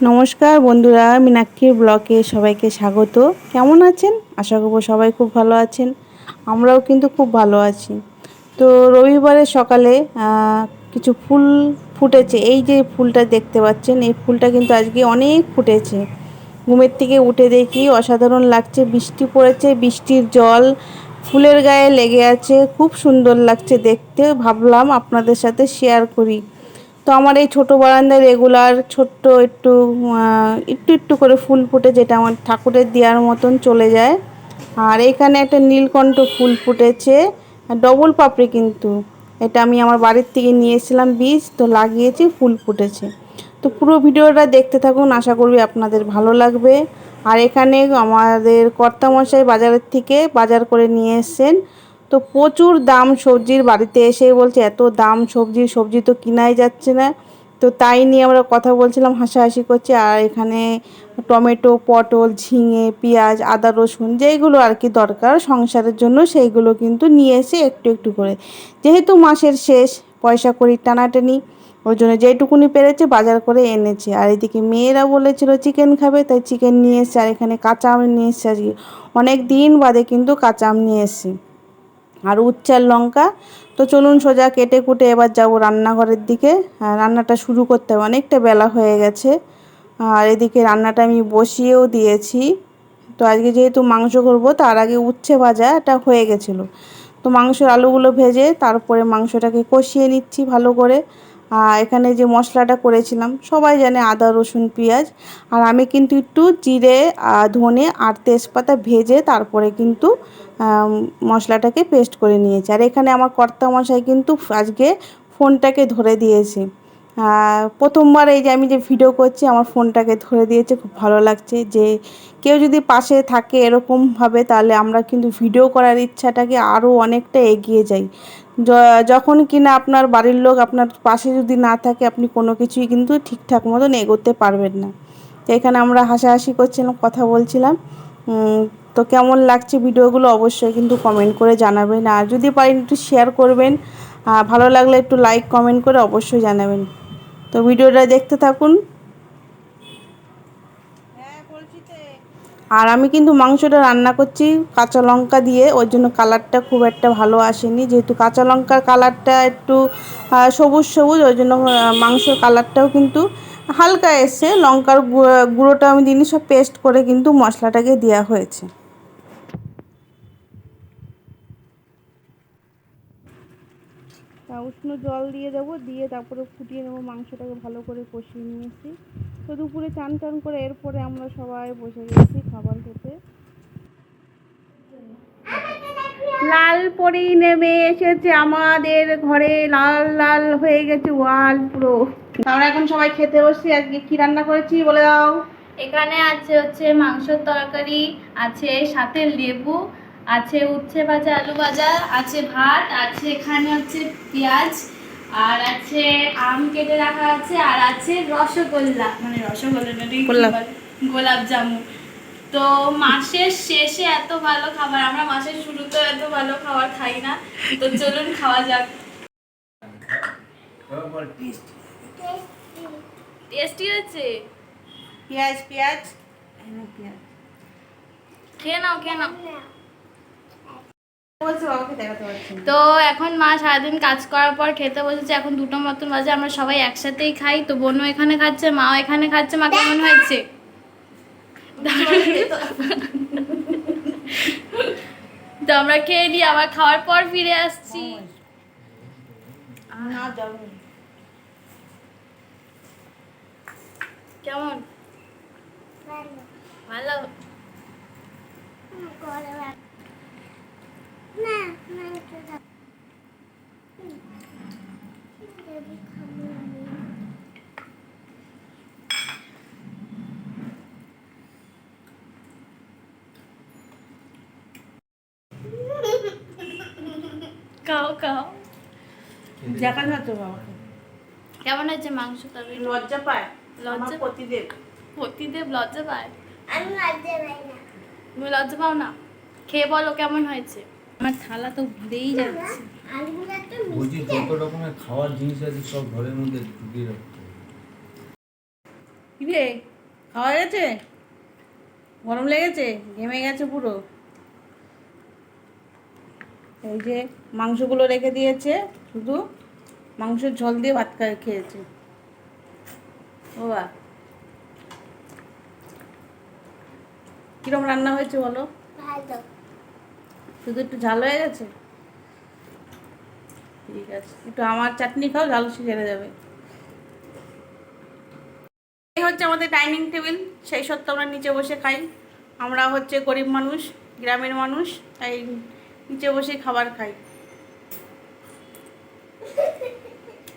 নমস্কার বন্ধুরা, মীনাক্ষীর ব্লকে সবাইকে স্বাগত। কেমন আছেন? আশা করব সবাই খুব ভালো আছেন। আমরাও কিন্তু খুব ভালো আছি। তো রবিবারের সকালে কিছু ফুল ফুটেছে। এই যে ফুলটা দেখতে পাচ্ছেন, এই ফুলটা কিন্তু আজকে অনেক ফুটেছে। ঘুমের থেকে উঠে দেখি অসাধারণ লাগছে, বৃষ্টি পড়েছে, বৃষ্টির জল ফুলের গায়ে লেগে আছে। খুব সুন্দর লাগছে দেখতে। ভাবলাম আপনাদের সাথে শেয়ার করি। তো আমার এই ছোটো বারান্দায় রেগুলার ছোট্ট একটু একটু একটু করে ফুল ফুটে যেটা আমার ঠাকুরের দেওয়ার মতন চলে যায়। আর এখানে একটা নীলকণ্ঠ ফুল ফুটেছে ডবল পাপড়ি কিন্তু। এটা আমি আমার বাড়ির থেকে নিয়ে এসেছিলাম বীজ, তো লাগিয়েছি, ফুল ফুটেছে। তো পুরো ভিডিওটা দেখতে থাকুন, আশা করবি আপনাদের ভালো লাগবে। আর এখানে আমাদের কর্তামশাই বাজারের থেকে বাজার করে নিয়ে এসেছেন। তো প্রচুর দাম সবজির বাড়িতে এসে বলছে, এত দাম সবজি সবজি তো কিনাই যাচ্ছে না। তো তাই নিয়ে আমরা কথা বলছিলাম, হাসাহাসি করছি। আর এখানে টমেটো, পটল, ঝিঙে, পেঁয়াজ, আদা, রসুন যেইগুলো আর কি দরকার সংসারের জন্য সেইগুলো কিন্তু নিয়ে এসে একটু একটু করে। যেহেতু মাসের শেষ, পয়সা করি টানাটানি, ওই জন্য যেটুকুনি পেরেছে বাজার করে এনেছে। আর এদিকে মেয়েরা বলেছিল, চিকেন খাবে? তাই চিকেন নিয়ে এসছে। আর এখানে কাঁচা আম নিয়ে এসছে আজকে। অনেক দিন বাদে কিন্তু কাঁচা আম নিয়ে এসছে। আর উচ্চার লঙ্কা। তো চলুন সোজা কেটে কুটে এবার যাব রান্নাঘরের দিকে। আর রান্নাটা শুরু করতে হবে। অনেকটা বেলা হয়ে গেছে। আর এদিকে রান্নাটা আমি বসিয়েও দিয়েছি। তো আজকে যেহেতু মাংস করব, তার আগে উচ্ছে ভাজা এটা হয়ে গেছিল। তো মাংসের আলুগুলো ভেজে তারপরে মাংসটাকে কষিয়ে নিচ্ছি ভালো করে। এখানে যে মশলাটা করেছিলাম, সবাই জানে আদা, রসুন, পেঁয়াজ। আর আমি কিন্তু একটু জিরে ধনে আর তেজপাতা ভেজে তারপরে কিন্তু মশলাটাকে পেস্ট করে নিয়েছি। আর এখানে আমার কর্তা মশাই কিন্তু আজকে ফোনটাকে ধরে দিয়েছে। প্রথমবার এই যে আমি যে ভিডিও করছি, আমার ফোনটাকে ধরে দিয়েছে, খুব ভালো লাগছে যে কেউ যদি পাশে থাকে এরকমভাবে তাহলে আমরা কিন্তু ভিডিও করার ইচ্ছাটাকে আরও অনেকটা এগিয়ে যাই। যখন কিনা আপনার বাড়ির লোক আপনার পাশে যদি না থাকে, আপনি কোনো কিছুই কিন্তু ঠিকঠাক মতন এগোতে পারবেন না। তো এখানে আমরা হাসাহাসি করছিলাম, কথা বলছিলাম। তো কেমন লাগছে ভিডিওগুলো অবশ্যই কিন্তু কমেন্ট করে জানাবেন। আর যদি পারেন একটু শেয়ার করবেন। ভালো লাগলে একটু লাইক কমেন্ট করে অবশ্যই জানাবেন। তো ভিডিওটা দেখতে থাকুন। আর আমি কিন্তু মাংসটা রান্না করছি কাঁচা লঙ্কা দিয়ে ওই জন্য কালারটা খুব একটা ভালো আসেনি। যেহেতু কাঁচা লঙ্কার কালারটা একটু সবুজ সবুজ ওই জন্য মাংসের কালারটাও কিন্তু হালকা এসছে। লঙ্কার গুঁড়ো- গুঁড়োটা আমি দিনই সব পেস্ট করে কিন্তু মশলাটাকে দেওয়া হয়েছে। তা উষ্ণ জল দিয়ে দেবো দিয়ে তারপরে ফুটিয়ে নেব মাংসটাকে ভালো করে কষিয়ে নিয়েছি। তো দুপুরে চান টান করে এরপরে আমরা সবাই বসে গেছি খাবার খেতে। লাল পরি নেমে এসেছে আমাদের ঘরে লাল লাল হয়ে গেছে ওয়াল পুরো। আমরা এখন সবাই খেতে বসছি আজকে কি রান্না করেছি বলে দাও। এখানে আছে হচ্ছে মাংসের তরকারি আছে সাথে লেবু আছে উচ্ছে ভাজা আলু ভাজা আছে ভাত আছে এখানে হচ্ছে পেঁয়াজ আর আছে আম কেটে রাখা আছে আর আছে রসগোল্লা মানে রসগোল্লা গোলাপ। জামুন। তো মাসের শেষে এত ভালো খাবার আমরা মাসের শুরুতে এত ভালো খাবার খাই না তো চলুন খাওয়া যাক। টেস্টি হচ্ছে পেঁয়াজ পেঁয়াজ। পেঁয়াজ। খেয়ে নাও। খেয়ে নাও বলছে বাবাকে দেখাতে পারছি না। তো এখন মা সারাদিন কাজ করার পর খেতে বসেছে। এখন দুটো মতন বাজে আমরা সবাই একসাথেই খাই। তো বোনও এখানে খাচ্ছে মাও এখানে খাচ্ছে মা কেমন হয়েছে? তো আমরা খেয়ে নিই আবার খাওয়ার পর ফিরে আসছি। কেমন? ভালো। খাও খাও। দেখাতে পারতো বাবাকে কেমন হয়েছে মাংস তবে লজ্জা পায়? লজ্জা? আমার প্রতিদেব। প্রতিদেব লজ্জা পায়? আমি লজ্জা পাই না। তুমি লজ্জা পাও না? খেয়ে বলো কেমন হয়েছে? আমার থালা তো ভুলেই যাচ্ছে। বলছি যত রকমের খাওয়ার জিনিস আছে সব ঘরের মধ্যে ঢুকিয়ে রাখতে হবে। রে? খাওয়া গেছে? গরম লেগেছে? ঘেমে গেছে পুরো। এই যে মাংসগুলো রেখে দিয়েছে শুধু মাংসের ঝোল দিয়ে ভাত খাই খেয়েছে। ও বা কিরম রান্না হয়েছে বলো? ভালো। শুধু একটু ঝাল হয়ে গেছে? ঠিক আছে। একটু আমার চাটনি খাও ঝাল সেরে যাবে। এই হচ্ছে আমাদের ডাইনিং টেবিল। সেই সত্ত্বে আমরা নিচে বসে খাই। আমরা হচ্ছে গরিব মানুষ, গ্রামের মানুষ, তাই নিচে বসে খাবার খাই।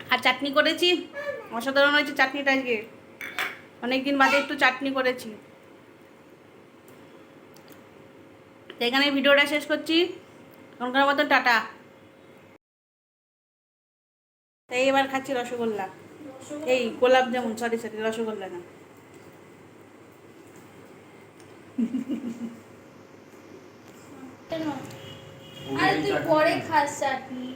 আর চাটনি করেছি? অসাধারণ হয়েছে চাটনিটা আজকে। অনেকদিন বাদে একটু চাটনি করেছি। তো এখানে ভিডিওটা শেষ করছি। এখনকার মতন টাটা। তাই এবার খাচ্ছি রসগোল্লা। এই গোলাপ জামুন সরি সরি রসগোল্লা না। আরে তুই পরে খাস চাটনি।